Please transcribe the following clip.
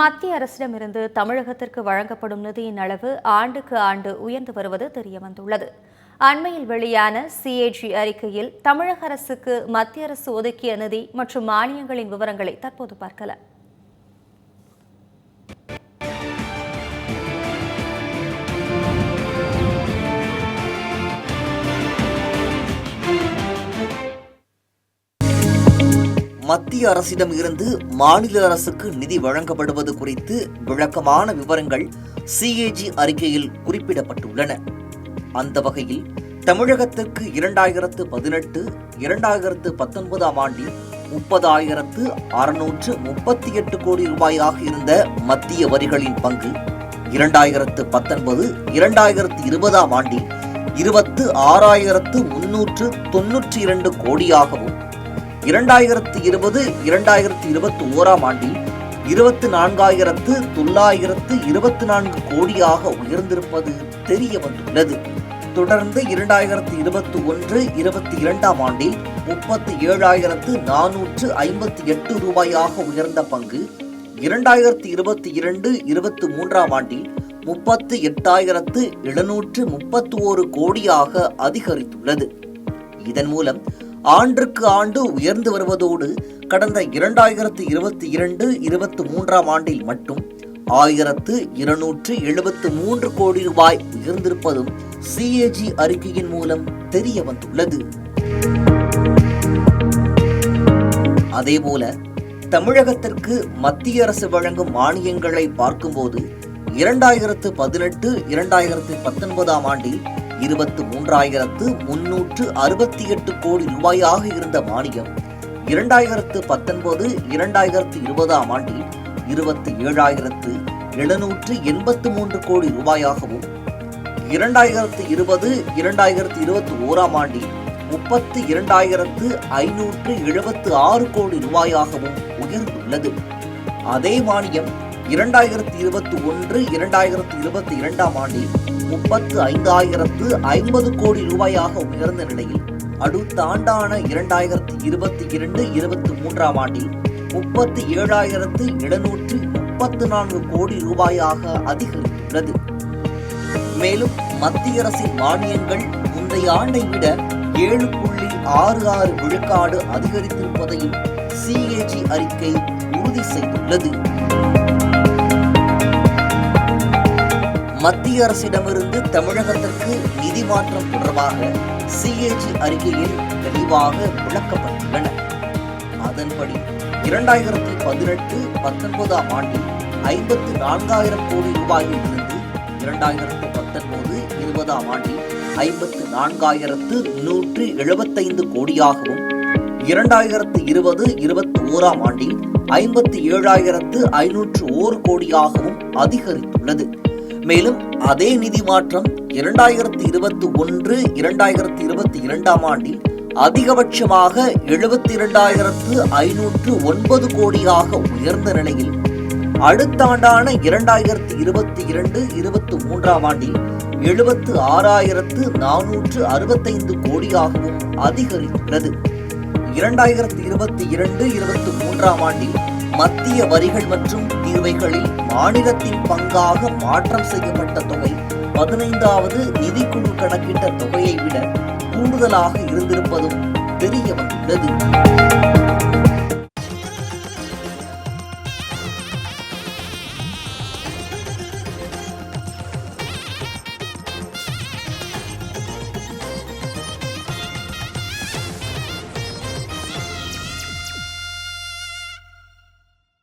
மத்திய அரசிடமிருந்து தமிழகத்திற்கு வழங்கப்படும் நிதியின் அளவு ஆண்டுக்கு ஆண்டு உயர்ந்து வருவது தெரியவந்துள்ளது. அண்மையில் வெளியான சிஏஜி அறிக்கையில் தமிழக அரசுக்கு மத்திய அரசு ஒதுக்கிய நிதி மற்றும் மானியங்களின் விவரங்களை தற்போது பார்க்கலாம். மத்திய அரசிடம் இருந்து மாநில அரசுக்கு நிதி வழங்கப்படுவது குறித்து விளக்கமான விவரங்கள் சிஏஜி அறிக்கையில் குறிப்பிடப்பட்டுள்ளன. அந்த வகையில் தமிழகத்திற்கு இரண்டாயிரத்து பதினெட்டு இரண்டாயிரத்து பத்தொன்பதாம் ஆண்டில் முப்பதாயிரத்து அறுநூற்று முப்பத்தி எட்டு கோடி ரூபாயாக இருந்த மத்திய வரிகளின் பங்கு இரண்டாயிரத்து பத்தொன்பது இரண்டாயிரத்து இருபதாம் ஆண்டில் இருபத்து ஆறாயிரத்து முன்னூற்று தொன்னூற்றி இரண்டு கோடியாகவும் இரண்டாயிரத்து இருபது இரண்டாயிரத்து இருபத்தி ஓராம் ஆண்டில் இருபத்தி நான்காயிரத்து தொள்ளாயிரத்து இருபத்தி நான்கு கோடியாக உயர்ந்திருப்பது தெரிய வந்துள்ளது. தொடர்ந்து இரண்டாயிரத்து இருபத்தி ஒன்று இருபத்தி இரண்டாம் ஆண்டில் முப்பத்தி ஏழாயிரத்து நானூற்று ஐம்பத்தி எட்டு ரூபாயாக உயர்ந்த பங்கு இரண்டாயிரத்து இருபத்தி இரண்டு இருபத்தி மூன்றாம் ஆண்டில் முப்பத்து எட்டாயிரத்து எழுநூற்று முப்பத்தி ஓரு கோடியாக அதிகரித்துள்ளது. இதன் மூலம் ஆண்டுக்கு ஆண்டு உயர்ந்து வருவதோடு கடந்த இரண்டாயிரத்து இருபத்தி இரண்டு இருபத்தி மூன்றாம் ஆண்டில் மட்டும் ஆயிரத்து இருநூற்று எழுபத்து மூன்று கோடி ரூபாய் உயர்ந்திருப்பதும் சிஏஜி அறிக்கையின் மூலம் தெரிய வந்துள்ளது அதேபோல தமிழகத்திற்கு மத்திய அரசு வழங்கும் மானியங்களை பார்க்கும்போது இரண்டாயிரத்து பதினெட்டு இரண்டாயிரத்து பத்தொன்பதாம் ஆண்டில் இருபத்து மூன்றாயிரத்து முன்னூற்று அறுபத்தி எட்டு கோடி ரூபாயாக இருந்த மானியம் இரண்டாயிரத்து பத்தொன்பது இரண்டாயிரத்து இருபதாம் ஆண்டில் இருபத்தி ஏழாயிரத்து எழுநூற்று எண்பத்து மூன்று கோடி ரூபாயாகவும் இரண்டாயிரத்து இருபது இரண்டாயிரத்து இருபத்தி ஓராம் ஆண்டில் முப்பத்து இரண்டாயிரத்து ஐநூற்று எழுபத்து ஆறு கோடி ரூபாயாகவும் உயர்ந்துள்ளது. அதே மானியம் இரண்டாயிரத்தி இருபத்தி ஒன்று இரண்டாயிரத்தி இருபத்தி இரண்டாம் ஆண்டில் முப்பத்து ஐந்தாயிரத்து ஐம்பது கோடி ரூபாயாக உயர்ந்த நிலையில் அடுத்த ஆண்டான இரண்டாயிரத்தி இருபத்தி இரண்டு இருபத்தி மூன்றாம் ஆண்டில் முப்பத்தி ஏழாயிரத்து எழுநூற்று முப்பத்து நான்கு கோடி ரூபாயாக அதிகரித்துள்ளது. மேலும் மத்திய அரசின் மானியங்கள் முந்தைய ஆண்டை விட ஏழு புள்ளி ஆறு ஆறு விழுக்காடு அதிகரித்திருப்பதையும் சிஏஜி அறிக்கை உறுதி செய்துள்ளது. மத்திய அரசிடமிருந்து தமிழகத்திற்கு நிதி மாற்றம் தொடர்பாக சிஏஜி அறிக்கையில் தெளிவாக விளக்கப்பட்டுள்ளன. அதன்படி இரண்டாயிரத்தி பதினெட்டு பத்தொன்பதாம் ஆண்டில் ஐம்பத்து நான்காயிரம் கோடி ரூபாயில் இருந்து இரண்டாயிரத்து பத்தொன்பது இருபதாம் ஆண்டில் ஐம்பத்து நான்காயிரத்து நூற்று எழுபத்தைந்து கோடியாகவும் இரண்டாயிரத்து இருபது இருபத்தி ஓராம் ஆண்டில் ஐம்பத்தி ஏழாயிரத்து ஐநூற்று ஓர் கோடியாகவும் அதிகரித்துள்ளது. மேலும் அதே நிதி மாற்றம் இரண்டாயிரத்தி இருபத்தி ஒன்று இரண்டாயிரத்தி இருபத்தி இரண்டாம் ஆண்டில் அதிகபட்சமாக எழுபத்தி இரண்டாயிரத்து ஐநூற்று ஒன்பது கோடியாக உயர்ந்த நிலையில் அடுத்த ஆண்டான இரண்டாயிரத்தி இருபத்தி இரண்டு இருபத்தி மூன்றாம் ஆண்டில் எழுபத்து ஆறாயிரத்து நானூற்று அறுபத்தைந்து கோடியாகவும் அதிகரித்துள்ளது. இரண்டாயிரத்தி இருபத்தி இரண்டு இருபத்தி மூன்றாம் ஆண்டில் மத்திய வரிகள் மற்றும் தீர்வைகளில் மாநிலத்தின் பங்காக மாற்றம் செய்யப்பட்ட தொகை பதினைந்தாவது நிதிக்குழு கணக்கிட்ட தொகையை விட கூடுதலாக இருந்திருப்பதும் தெரிய வந்துள்ளது.